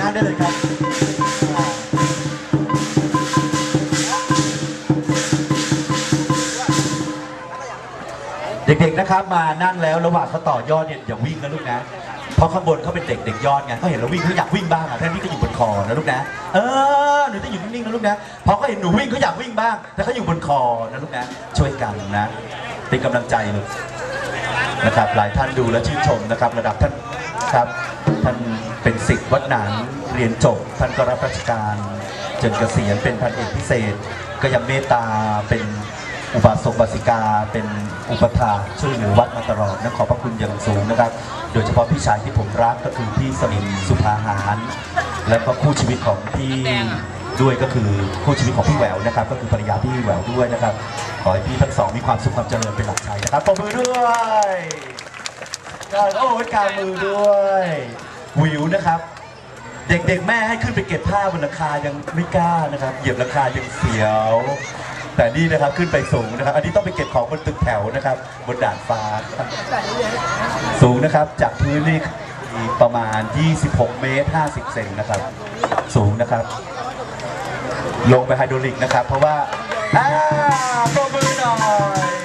นั่งได้เลยครับเด็กๆนะครับมานั่งแล้วระหว่างเขาต่อยอดเนี่ยอย่าวิ่งนะลูกนะเพราะข้างบนเขาเป็นเด็กเด็กยอดไงเขาเห็นเราวิ่งเขาอยากวิ่งบ้างอะแทนที่ก็อยู่บนคอนะลูกนะ เออหนูต้องอยู่นิ่งๆนะลูกนะพอเขาเห็นหนูวิ่งเขาอยากวิ่งบ้าง แต่เขาอยู่บนคอนะลูกนะช่วยกันนะเป็นกำลังใจลูกนะครับหลายท่านดูและชื่นชมนะครับ ระดับท่าน ครับ ท่านเป็นศิษย์วัดหนานเรียนจบ ท่านก็รับราชการจนเกษียณเป็นพันเอกพิเศษ ก็ยังเมตตาเป็นอุบาสกบาสิกา เป็นอุปถาช่วยเหลือวัดมาตลอดนะขอบพระคุณอย่างสูงนะครับ โดยเฉพาะพี่ชายที่ผมรักก็คือพี่สมินสุภาหาร และก็คู่ชีวิตของพี่ด้วยก็คือคู่ชีวิตของพี่แหววนะครับ ก็คือภรรยาพี่แหววด้วยนะครับ ขอให้พี่ทั้งสองมีความสุขความเจริญเป็นหลักใจนะครับปรบมือด้วย ก็โอ้กลางมือด้วยวิวนะครับ เด็กๆแม่ให้ขึ้นไปเก็บผ้าบนหลังคายังไม่กล้านะครับ เหยียบหลังคายังเสียว แต่นี่นะครับขึ้นไปสูงนะครับ อันนี้ต้องไปเก็บของบนตึกแถวนะครับ บนดาดฟ้าครับสูงนะครับจากพื้นนี่ประมาณ 26 เมตร 50 เซนนะครับ สูงนะครับ ลงไปไฮดรอลิกนะครับ เพราะว่าอ่าปรบมือหน่อย